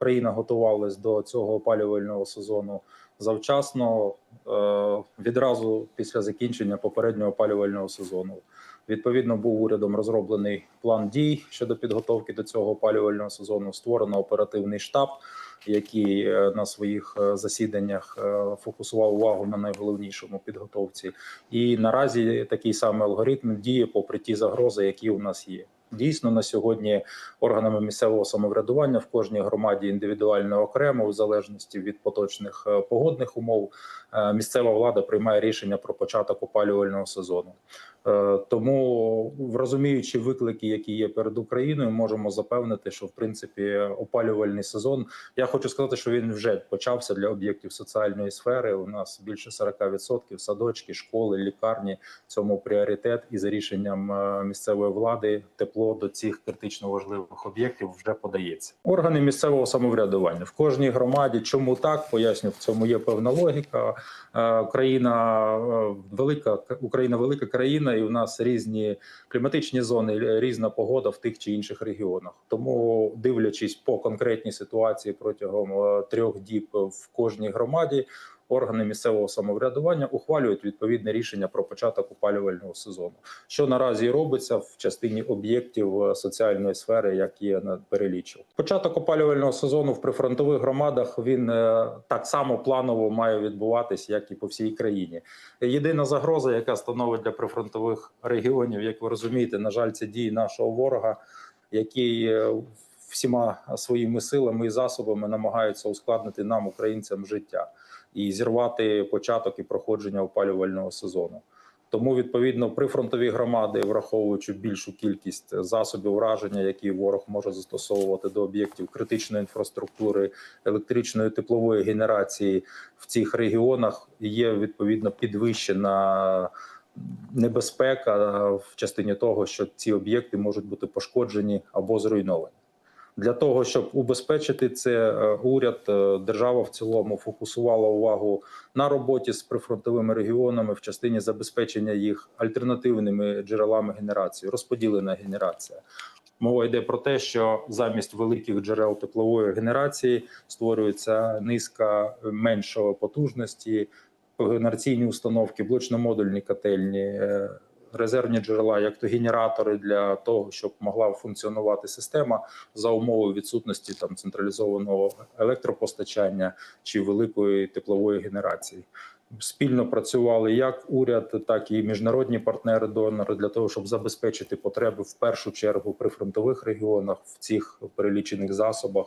країна готувалась до цього опалювального сезону завчасно, е, відразу після закінчення попереднього опалювального сезону. Відповідно, був урядом розроблений план дій щодо підготовки до цього опалювального сезону. Створено оперативний штаб, який е, на своїх е, засіданнях фокусував увагу на найголовнішому підготовці. І наразі такий самий алгоритм діє попри ті загрози, які у нас є. Дійсно, на сьогодні органами місцевого самоврядування в кожній громаді індивідуально окремо, в залежності від поточних е, погодних умов, е, місцева влада приймає рішення про початок опалювального сезону. Е, Тому, розуміючи виклики, які є перед Україною, можемо запевнити, що в принципі опалювальний сезон. Я хочу сказати, що він вже почався для об'єктів соціальної сфери. У нас більше 40% садочки, школи, лікарні цьому пріоритет, і за рішенням місцевої влади тепло до цих критично важливих об'єктів вже подається. Органи місцевого самоврядування в кожній громаді. Чому так поясню? В цьому є певна логіка. Е, Країна е, велика, Україна велика країна, і у нас різні кліматичні зони, різна погода в тих чи інших регіонах. Тому, дивлячись по конкретній ситуації протягом е, трьох діб в кожній громаді, органи місцевого самоврядування ухвалюють відповідне рішення про початок опалювального сезону. Що наразі робиться в частині об'єктів е, соціальної сфери, як є на перелічив. Початок опалювального сезону в прифронтових громадах він е, так само планово має відбуватись, як і по всій країні. Єдина загроза, яка становить для прифронтових регіонів, як ви розумієте, на жаль, це дії нашого ворога, який е, всіма своїми силами і засобами намагаються ускладнити нам, українцям, життя і зірвати початок і проходження опалювального сезону. Тому відповідно прифронтові громади, враховуючи більшу кількість засобів ураження, які ворог може застосовувати до об'єктів критичної інфраструктури, електричної теплової генерації в цих регіонах, є відповідно підвищена небезпека в частині того, що ці об'єкти можуть бути пошкоджені або зруйновані. Для того щоб убезпечити це, е, уряд, е, держава в цілому фокусувала увагу на роботі з прифронтовими регіонами в частині забезпечення їх альтернативними джерелами генерації, розподілена генерація. Мова йде про те, що замість великих джерел теплової генерації створюється низка меншої потужності, генераційні установки, блочно-модульні котельні. Резервні джерела, як то генератори для того, щоб могла функціонувати система за умови відсутності там централізованого електропостачання чи великої теплової генерації. Спільно працювали як уряд, так і міжнародні партнери-донори для того, щоб забезпечити потреби в першу чергу при фронтових регіонах в цих перелічених засобах.